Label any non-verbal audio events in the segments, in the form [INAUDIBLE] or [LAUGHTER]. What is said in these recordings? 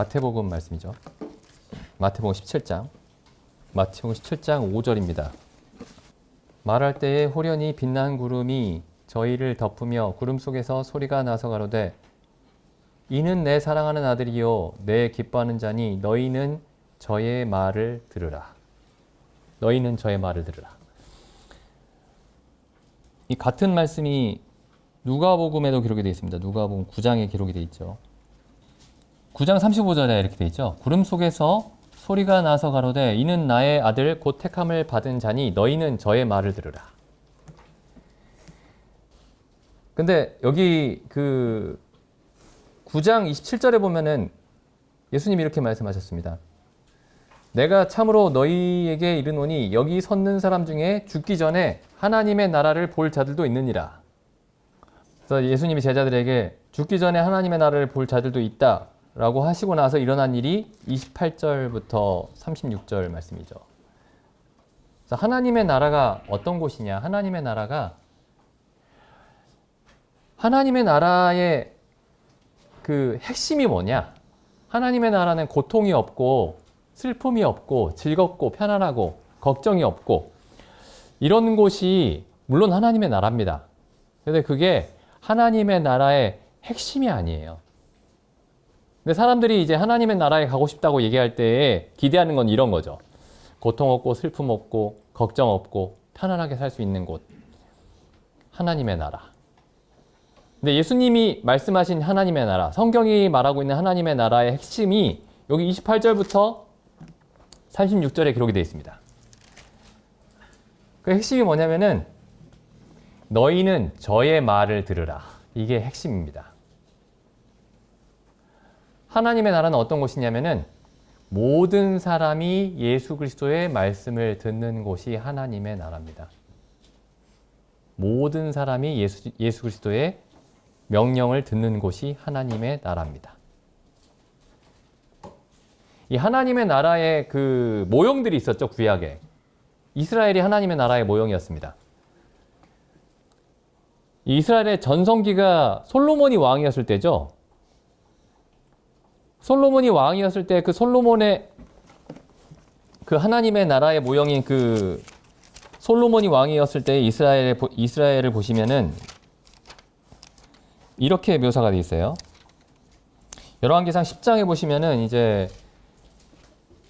마태복음 말씀이죠. 마태복음 17장. 마태복음 17장 5절입니다. 말할 때에 호련히 빛난 구름이 저희를 덮으며 구름 속에서 소리가 나서 가로되 이는 내 사랑하는 아들이요 내 기뻐하는 자니 너희는 저의 말을 들으라. 너희는 저의 말을 들으라. 이 같은 말씀이 누가복음에도 기록이 되어 있습니다. 누가복음 9장에 기록이 되어 있죠. 9장 35절에 이렇게 되어 있죠. 구름 속에서 소리가 나서 가로되 이는 나의 아들 곧 택함을 받은 자니 너희는 저의 말을 들으라. 근데 여기 그 9장 27절에 보면은 예수님이 이렇게 말씀하셨습니다. 내가 참으로 너희에게 이르노니 여기 섰는 사람 중에 죽기 전에 하나님의 나라를 볼 자들도 있느니라. 그래서 예수님이 제자들에게 죽기 전에 하나님의 나라를 볼 자들도 있다 라고 하시고 나서 일어난 일이 28절부터 36절 말씀이죠. 하나님의 나라가 어떤 곳이냐? 하나님의 나라가 하나님의 나라의 그 핵심이 뭐냐? 하나님의 나라는 고통이 없고 슬픔이 없고 즐겁고 편안하고 걱정이 없고 이런 곳이 물론 하나님의 나라입니다. 근데 그게 하나님의 나라의 핵심이 아니에요. 근데 사람들이 이제 하나님의 나라에 가고 싶다고 얘기할 때 기대하는 건 이런 거죠. 고통 없고 슬픔 없고 걱정 없고 편안하게 살 수 있는 곳. 하나님의 나라. 근데 예수님이 말씀하신 하나님의 나라, 성경이 말하고 있는 하나님의 나라의 핵심이 여기 28절부터 36절에 기록이 되어 있습니다. 그 핵심이 뭐냐면은 너희는 저의 말을 들으라. 이게 핵심입니다. 하나님의 나라는 어떤 곳이냐면은 모든 사람이 예수 그리스도의 말씀을 듣는 곳이 하나님의 나라입니다. 모든 사람이 예수, 예수 그리스도의 명령을 듣는 곳이 하나님의 나라입니다. 이 하나님의 나라의 그 모형들이 있었죠, 구약에. 이스라엘이 하나님의 나라의 모형이었습니다. 이 이스라엘의 전성기가 솔로몬이 왕이었을 때죠. 솔로몬이 왕이었을 때 그 솔로몬의 그 하나님의 나라의 모형인 그 솔로몬이 왕이었을 때 이스라엘의 이스라엘을 보시면은 이렇게 묘사가 되어 있어요. 열왕기상 10장에 보시면은 이제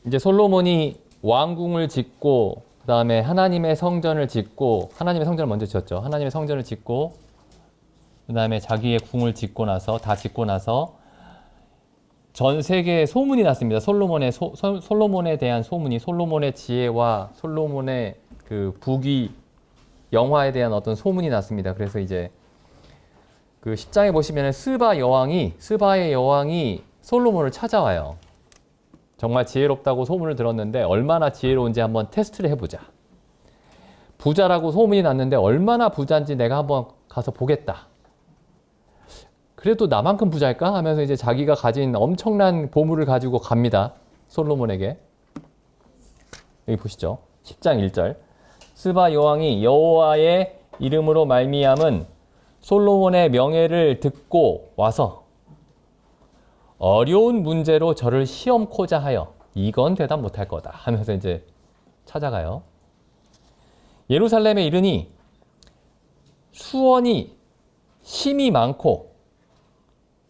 이제 솔로몬이 왕궁을 짓고 그다음에 하나님의 성전을 짓고 하나님의 성전을 먼저 지었죠. 하나님의 성전을 짓고 그다음에 자기의 궁을 짓고 나서 다 짓고 나서 전 세계에 소문이 났습니다. 솔로몬의 소, 솔로몬에 대한 소문이 솔로몬의 지혜와 솔로몬의 그 부귀 영화에 대한 어떤 소문이 났습니다. 그래서 이제 그 10장에 보시면 스바 여왕이 스바의 여왕이 솔로몬을 찾아와요. 정말 지혜롭다고 소문을 들었는데 얼마나 지혜로운지 한번 테스트를 해보자. 부자라고 소문이 났는데 얼마나 부자인지 내가 한번 가서 보겠다. 그래도 나만큼 부자일까 하면서 이제 자기가 가진 엄청난 보물을 가지고 갑니다. 솔로몬에게. 여기 보시죠. 10장 1절. 스바 여왕이 여호와의 이름으로 말미암은 솔로몬의 명예를 듣고 와서 어려운 문제로 저를 시험코자 하여 이건 대답 못할 거다 하면서 이제 찾아가요. 예루살렘에 이르니 수원이 심이 많고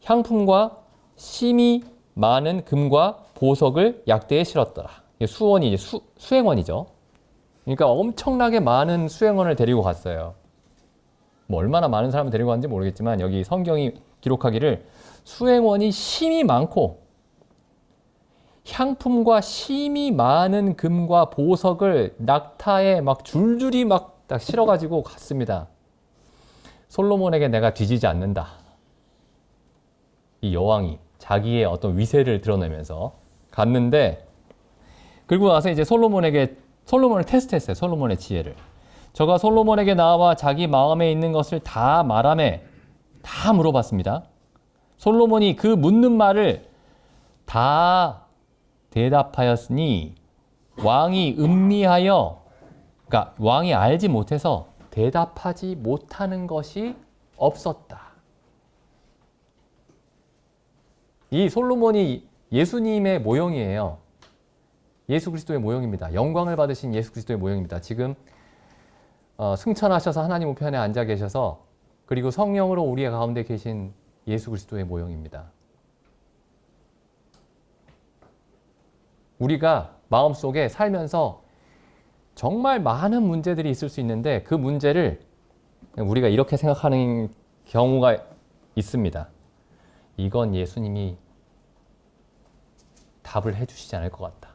향품과 심이 많은 금과 보석을 약대에 실었더라. 수원이 이제 수, 수행원이죠. 그러니까 엄청나게 많은 수행원을 데리고 갔어요. 뭐 얼마나 많은 사람을 데리고 갔는지 모르겠지만 여기 성경이 기록하기를 수행원이 심이 많고 향품과 심이 많은 금과 보석을 낙타에 막 줄줄이 막 딱 실어가지고 갔습니다. 솔로몬에게 내가 뒤지지 않는다. 이 여왕이 자기의 어떤 위세를 드러내면서 갔는데 그리고 나서 이제 솔로몬에게 솔로몬을 테스트했어요. 솔로몬의 지혜를. 저가 솔로몬에게 나와 자기 마음에 있는 것을 다 말함에 다 물어봤습니다. 솔로몬이 그 묻는 말을 다 대답하였으니 왕이 음미하여 그러니까 왕이 알지 못해서 대답하지 못하는 것이 없었다. 이 솔로몬이 예수님의 모형이에요. 예수 그리스도의 모형입니다. 영광을 받으신 예수 그리스도의 모형입니다. 지금 어, 승천하셔서 하나님 우편에 앉아 계셔서 그리고 성령으로 우리 가운데 계신 예수 그리스도의 모형입니다. 우리가 마음속에 살면서 정말 많은 문제들이 있을 수 있는데 그 문제를 우리가 이렇게 생각하는 경우가 있습니다. 이건 예수님이 답을 해주시지 않을 것 같다.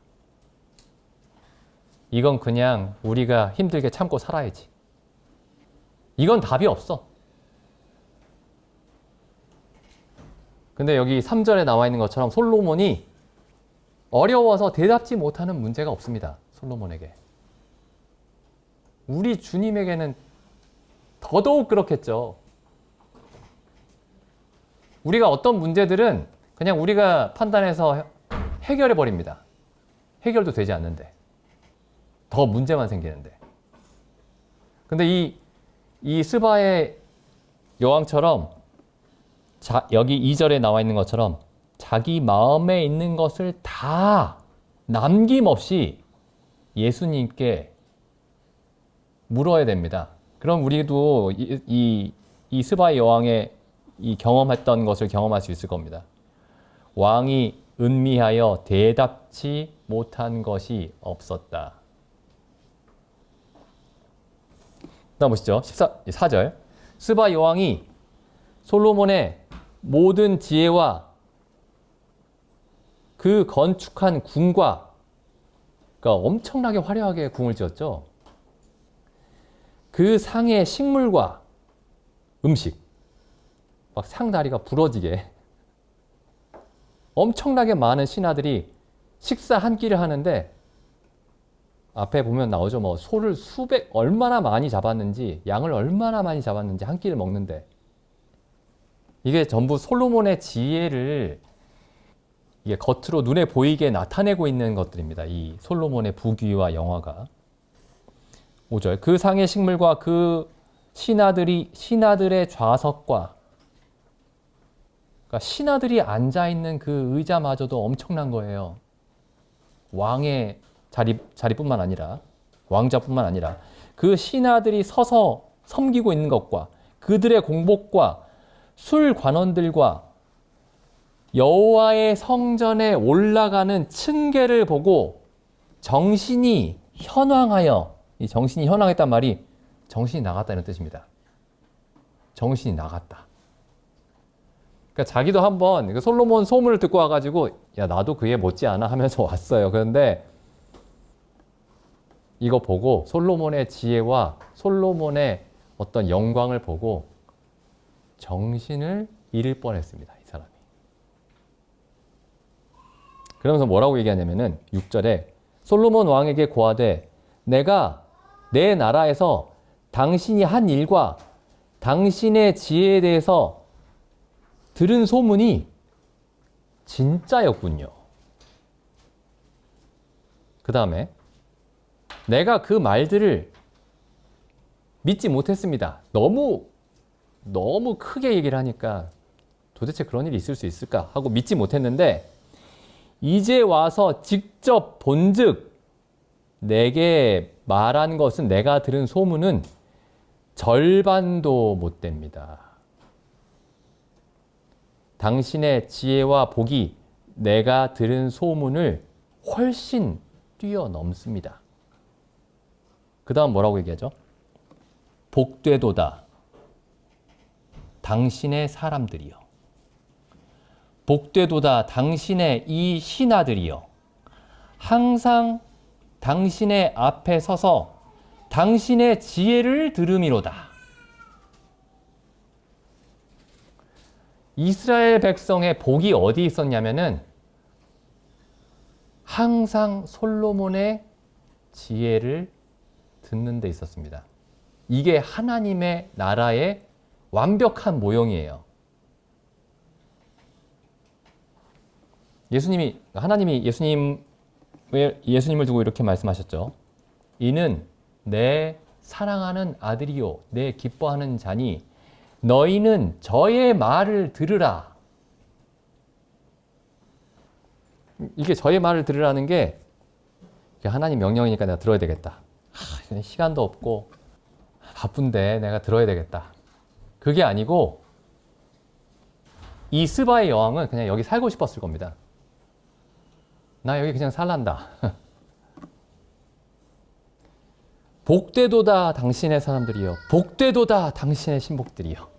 이건 그냥 우리가 힘들게 참고 살아야지. 이건 답이 없어. 근데 여기 3절에 나와 있는 것처럼 솔로몬이 어려워서 대답지 못하는 문제가 없습니다. 솔로몬에게. 우리 주님에게는 더더욱 그렇겠죠. 우리가 어떤 문제들은 그냥 우리가 판단해서 해결해 버립니다. 해결도 되지 않는데. 더 문제만 생기는데. 근데 이, 이 스바의 여왕처럼 자, 여기 2절에 나와 있는 것처럼 자기 마음에 있는 것을 다 남김없이 예수님께 물어야 됩니다. 그럼 우리도 이, 이, 이 스바의 여왕의 이 경험했던 것을 경험할 수 있을 겁니다. 왕이 은미하여 대답치 못한 것이 없었다. 다음 보시죠. 14, 4절. 스바 여왕이 솔로몬의 모든 지혜와 그 건축한 궁과 그러니까 엄청나게 화려하게 궁을 지었죠. 그 상의 식물과 음식 막 상다리가 부러지게 엄청나게 많은 신하들이 식사 한 끼를 하는데 앞에 보면 나오죠. 뭐 소를 수백 얼마나 많이 잡았는지 양을 얼마나 많이 잡았는지 한 끼를 먹는데 이게 전부 솔로몬의 지혜를 이게 겉으로 눈에 보이게 나타내고 있는 것들입니다. 이 솔로몬의 부귀와 영화가 5절 그 상의 식물과 그 신하들이 신하들의 좌석과 그러니까 신하들이 앉아 있는 그 의자마저도 엄청난 거예요. 왕의 자리 자리뿐만 아니라 왕자뿐만 아니라 그 신하들이 서서 섬기고 있는 것과 그들의 공복과 술 관원들과 여호와의 성전에 올라가는 층계를 보고 정신이 현황하여 이 정신이 현황했단 말이 정신이 나갔다 이런 뜻입니다. 정신이 나갔다. 그러니까 자기도 한번 그 솔로몬 소문을 듣고 와가지고 야 나도 그에 못지 않아 하면서 [LAUGHS] 왔어요. 그런데 이거 보고 솔로몬의 지혜와 솔로몬의 어떤 영광을 보고 정신을 잃을 뻔했습니다. 이 사람이. 그러면서 뭐라고 얘기하냐면은 6절에 솔로몬 왕에게 고하되 내가 내 나라에서 당신이 한 일과 당신의 지혜에 대해서 들은 소문이 진짜였군요. 그 다음에 내가 그 말들을 믿지 못했습니다. 너무 너무 크게 얘기를 하니까 도대체 그런 일이 있을 수 있을까 하고 믿지 못했는데 이제 와서 직접 본즉 내게 말한 것은 내가 들은 소문은 절반도 못 됩니다. 당신의 지혜와 복이 내가 들은 소문을 훨씬 뛰어넘습니다. 그 다음 뭐라고 얘기하죠? 복되도다. 당신의 사람들이요. 복되도다. 당신의 이 신하들이요. 항상 당신의 앞에 서서 당신의 지혜를 들음이로다. 이스라엘 백성의 복이 어디 있었냐면은 항상 솔로몬의 지혜를 듣는 데 있었습니다. 이게 하나님의 나라의 완벽한 모형이에요. 예수님이 하나님이 예수님 예수님을 두고 이렇게 말씀하셨죠. 이는 내 사랑하는 아들이요 내 기뻐하는 자니 너희는 저의 말을 들으라. 이게 저의 말을 들으라는 게 하나님 명령이니까 내가 들어야 되겠다. 하, 근데 시간도 없고 바쁜데 내가 들어야 되겠다. 그게 아니고 이 스바의 여왕은 그냥 여기 살고 싶었을 겁니다. 나 여기 그냥 살란다. [LAUGHS] 복되도다 당신의 사람들이여. 복되도다 당신의 신복들이여.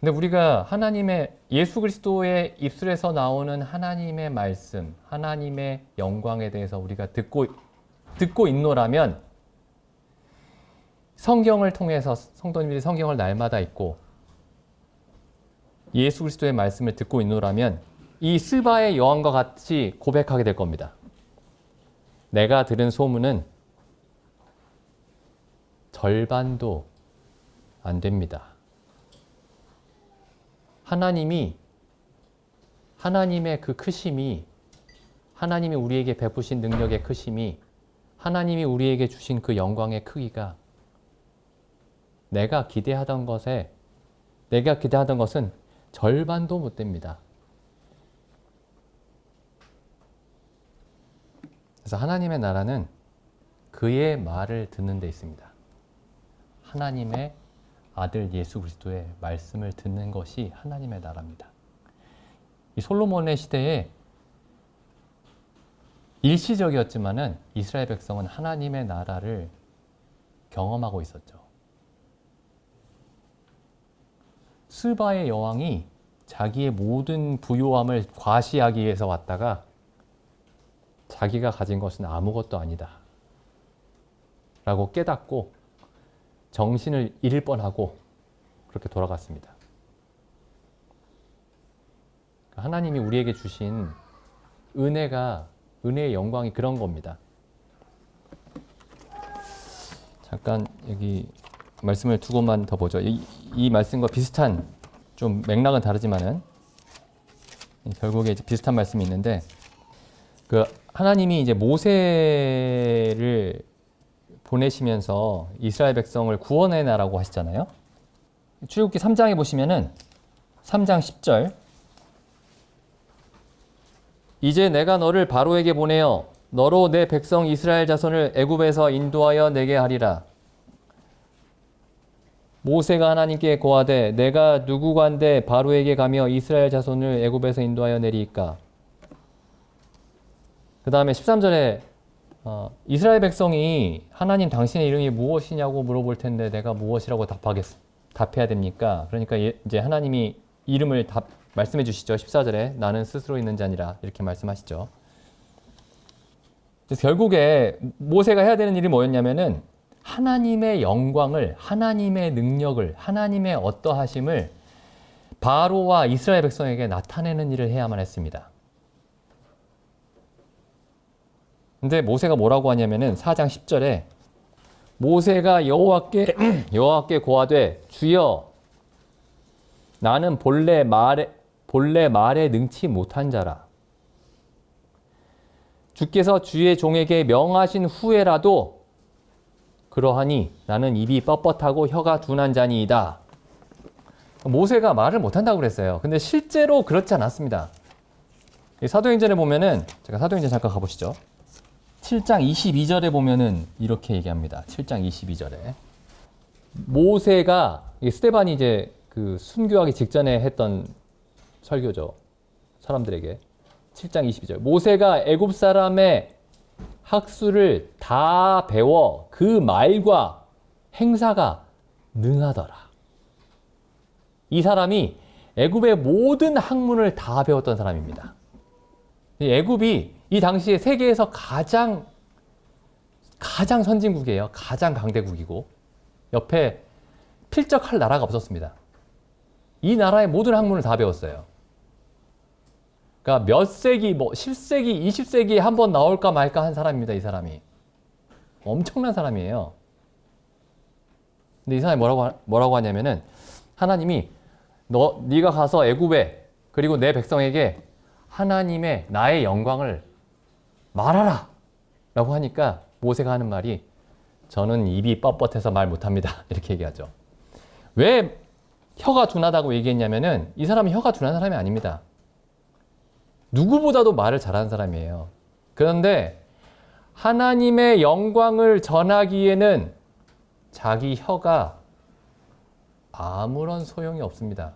근데 우리가 하나님의 예수 그리스도의 입술에서 나오는 하나님의 말씀, 하나님의 영광에 대해서 우리가 듣고 듣고 있노라면 성경을 통해서 성도님들이 성경을 날마다 읽고 예수 그리스도의 말씀을 듣고 있노라면 이 스바의 여왕과 같이 고백하게 될 겁니다. 내가 들은 소문은 절반도 안 됩니다. 하나님이 하나님의 그 크심이 하나님이 우리에게 베푸신 능력의 크심이 하나님이 우리에게 주신 그 영광의 크기가 내가 기대하던 것에 내가 기대하던 것은 절반도 못 됩니다. 그래서 하나님의 나라는 그의 말을 듣는 데 있습니다. 하나님의 아들 예수 그리스도의 말씀을 듣는 것이 하나님의 나라입니다. 이 솔로몬의 시대에 일시적이었지만은 이스라엘 백성은 하나님의 나라를 경험하고 있었죠. 스바의 여왕이 자기의 모든 부요함을 과시하기 위해서 왔다가 자기가 가진 것은 아무것도 아니다. 라고 깨닫고 정신을 잃을 뻔하고 그렇게 돌아갔습니다. 하나님이 우리에게 주신 은혜가 은혜의 영광이 그런 겁니다. 잠깐 여기 말씀을 두 곳만 더 보죠. 이, 이 말씀과 비슷한 좀 맥락은 다르지만은 결국에 비슷한 말씀이 있는데 그 하나님이 이제 모세를 보내시면서 이스라엘 백성을 구원해 나라고 하시잖아요. 출애굽기 3장에 보시면은 3장 10절 이제 내가 너를 바로에게 보내어 너로 내 백성 이스라엘 자손을 애굽에서 인도하여 내게 하리라. 모세가 하나님께 고하되 내가 누구간데 바로에게 가며 이스라엘 자손을 애굽에서 인도하여 내리이까. 그 다음에 13절에 어, 이스라엘 백성이 하나님 당신의 이름이 무엇이냐고 물어볼 텐데 내가 무엇이라고 답하겠, 답해야 됩니까? 그러니까 예, 이제 하나님이 이름을 답, 말씀해 주시죠. 14절에 나는 스스로 있는 자니라 이렇게 말씀하시죠. 결국에 모세가 해야 되는 일이 뭐였냐면은 하나님의 영광을, 하나님의 능력을, 하나님의 어떠하심을 바로와 이스라엘 백성에게 나타내는 일을 해야만 했습니다. 근데 모세가 뭐라고 하냐면은 4장 10절에 모세가 여호와께 [CLEARS THROAT] 여호와께 고하되 주여 나는 본래 말에 본래 말에 능치 못한 자라 주께서 주의 종에게 명하신 후에라도 그러하니 나는 입이 뻣뻣하고 혀가 둔한 자니이다. 모세가 말을 못한다고 그랬어요. 근데 실제로 그렇지 않았습니다. 사도행전에 보면은 제가 사도행전 잠깐 가보시죠. 7장 22절에 보면은 이렇게 얘기합니다. 7장 22절에 모세가 스테반이 이제 그 순교하기 직전에 했던 설교죠. 사람들에게 7장 22절 모세가 애굽 사람의 학수를 다 배워 그 말과 행사가 능하더라. 이 사람이 애굽의 모든 학문을 다 배웠던 사람입니다. 애굽이 이 당시에 세계에서 가장 가장 선진국이에요. 가장 강대국이고 옆에 필적할 나라가 없었습니다. 이 나라의 모든 학문을 다 배웠어요. 그러니까 몇 세기, 뭐 10세기, 20세기에 한 번 나올까 말까 한 사람입니다. 이 사람이 엄청난 사람이에요. 근데 이 사람이 뭐라고 뭐라고 하냐면은 하나님이 너 네가 가서 애굽에 그리고 내 백성에게 하나님의 나의 영광을 말하라! 라고 하니까 모세가 하는 말이 저는 입이 뻣뻣해서 말 못합니다. [LAUGHS] 이렇게 얘기하죠. 왜 혀가 둔하다고 얘기했냐면은 이 사람은 혀가 둔한 사람이 아닙니다. 누구보다도 말을 잘하는 사람이에요. 그런데 하나님의 영광을 전하기에는 자기 혀가 아무런 소용이 없습니다.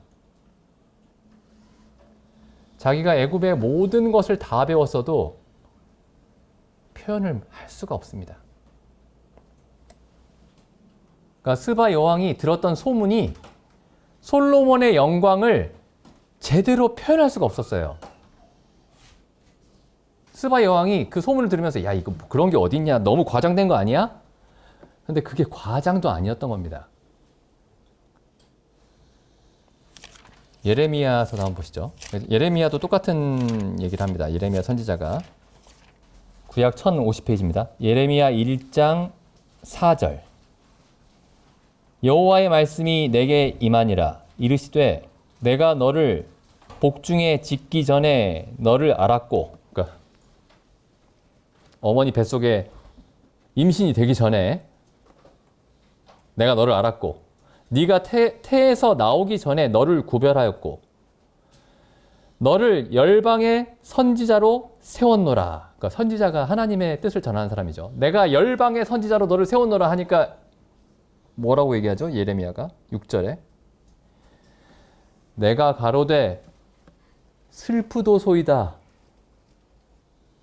자기가 애굽의 모든 것을 다 배웠어도 표현을 할 수가 없습니다. 그러니까 스바 여왕이 들었던 소문이 솔로몬의 영광을 제대로 표현할 수가 없었어요. 스바 여왕이 그 소문을 들으면서 야 이거 뭐 그런 게 어딨냐 너무 과장된 거 아니야? 근데 그게 과장도 아니었던 겁니다. 예레미야서 한번 보시죠. 예레미야도 똑같은 얘기를 합니다. 예레미야 선지자가 구약 1050페이지입니다. 예레미야 1장 4절 여호와의 말씀이 내게 임하니라 이르시되 내가 너를 복중에 짓기 전에 너를 알았고 그러니까 어머니 뱃속에 임신이 되기 전에 내가 너를 알았고 네가 태, 태에서 나오기 전에 너를 구별하였고 너를 열방의 선지자로 세웠노라. 그러니까 선지자가 하나님의 뜻을 전하는 사람이죠. 내가 열방의 선지자로 너를 세웠노라 하니까 뭐라고 얘기하죠? 예레미야가 6절에 내가 가로되 슬프도소이다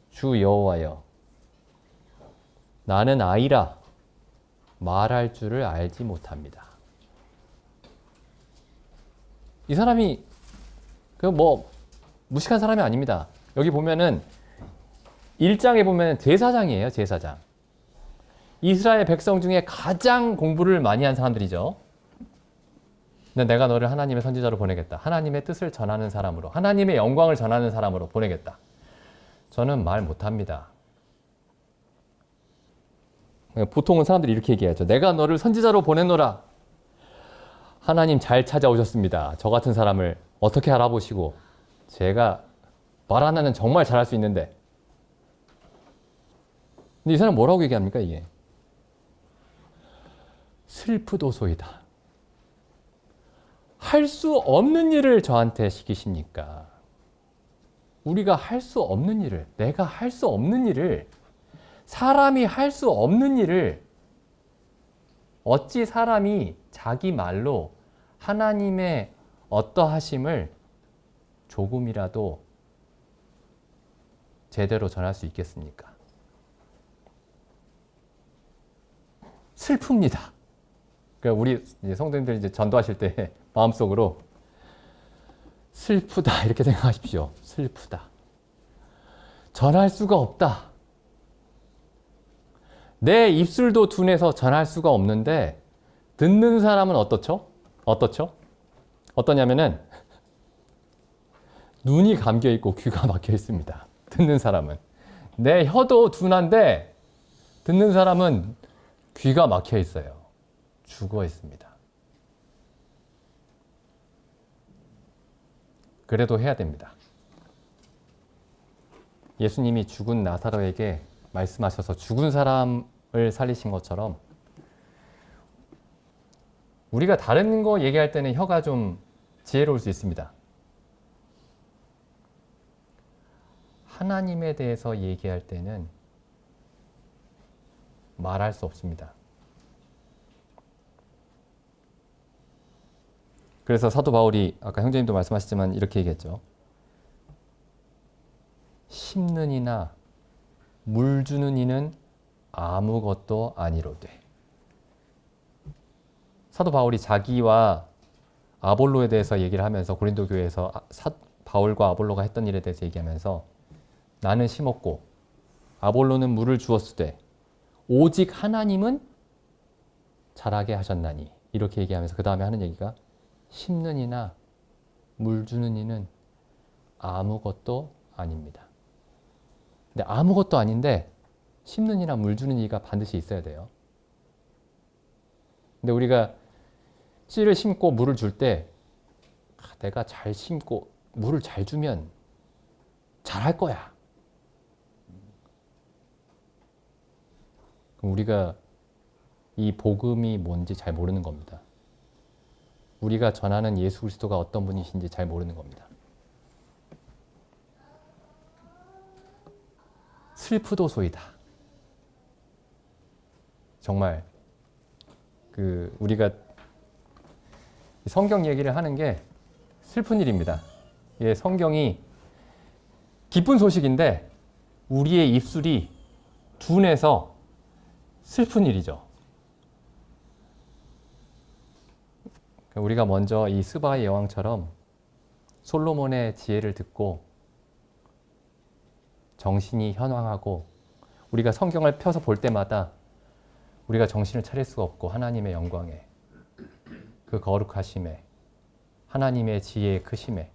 주 여호와여 나는 아이라 말할 줄을 알지 못합니다. 이 사람이 그뭐 무식한 사람이 아닙니다. 여기 보면은 1장에 보면 제사장이에요, 제사장. 이스라엘 백성 중에 가장 공부를 많이 한 사람들이죠. 내가 너를 하나님의 선지자로 보내겠다. 하나님의 뜻을 전하는 사람으로, 하나님의 영광을 전하는 사람으로 보내겠다. 저는 말 못합니다. 보통은 사람들이 이렇게 얘기하죠. 내가 너를 선지자로 보내노라. 하나님 잘 찾아오셨습니다. 저 같은 사람을 어떻게 알아보시고 제가 말 하나는 정말 잘할 수 있는데. 근데 이 사람 뭐라고 얘기합니까 이게? 슬프도소이다. 할 수 없는 일을 저한테 시키십니까? 우리가 할 수 없는 일을, 내가 할 수 없는 일을, 사람이 할 수 없는 일을 어찌 사람이 자기 말로 하나님의 어떠하심을 조금이라도 제대로 전할 수 있겠습니까? 슬픕니다. 그러니까 우리 성도님들 이제 전도하실 때 [LAUGHS] 마음속으로 슬프다 이렇게 생각하십시오. 슬프다. 전할 수가 없다. 내 입술도 둔해서 전할 수가 없는데 듣는 사람은 어떻죠? 어떻죠? 어떠냐면은 눈이 감겨 있고 귀가 [LAUGHS] 막혀 있습니다. 듣는 사람은 내 혀도 둔한데 듣는 사람은 귀가 막혀 있어요. 죽어 있습니다. 그래도 해야 됩니다. 예수님이 죽은 나사로에게 말씀하셔서 죽은 사람을 살리신 것처럼 우리가 다른 거 얘기할 때는 혀가 좀 지혜로울 수 있습니다. 하나님에 대해서 얘기할 때는 말할 수 없습니다. 그래서 사도 바울이 아까 형제님도 말씀하셨지만 이렇게 얘기했죠. 심는 이나 물 주는 이는 아무것도 아니로되. 사도 바울이 자기와 아볼로에 대해서 얘기를 하면서 고린도 교회에서 아, 사, 바울과 아볼로가 했던 일에 대해서 얘기하면서 나는 심었고 아볼로는 물을 주었을 때 오직 하나님은 자라게 하셨나니 이렇게 얘기하면서 그 다음에 하는 얘기가 심는 이나 물 주는 이는 아무것도 아닙니다. 근데 아무것도 아닌데 심는 이나 물 주는 이가 반드시 있어야 돼요. 근데 우리가 씨를 심고 물을 줄 때 내가 잘 심고 물을 잘 주면 잘할 거야. 우리가 이 복음이 뭔지 잘 모르는 겁니다. 우리가 전하는 예수 그리스도가 어떤 분이신지 잘 모르는 겁니다. 슬프도소이다. 정말 그 우리가 성경 얘기를 하는 게 슬픈 일입니다. 예, 성경이 기쁜 소식인데 우리의 입술이 둔해서 슬픈 일이죠. 그러니까 우리가 먼저 이 스바의 여왕처럼 솔로몬의 지혜를 듣고 정신이 현황하고 우리가 성경을 펴서 볼 때마다 우리가 정신을 차릴 수가 없고 하나님의 영광에 그 거룩하심에 하나님의 지혜의 크심에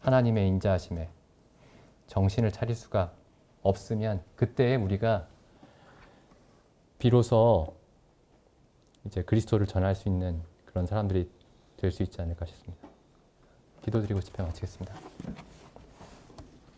하나님의 인자하심에 정신을 차릴 수가 없으면 그때 우리가 비로소 이제 그리스도를 전할 수 있는 그런 사람들이 될 수 있지 않을까 싶습니다. 기도드리고 집회 마치겠습니다.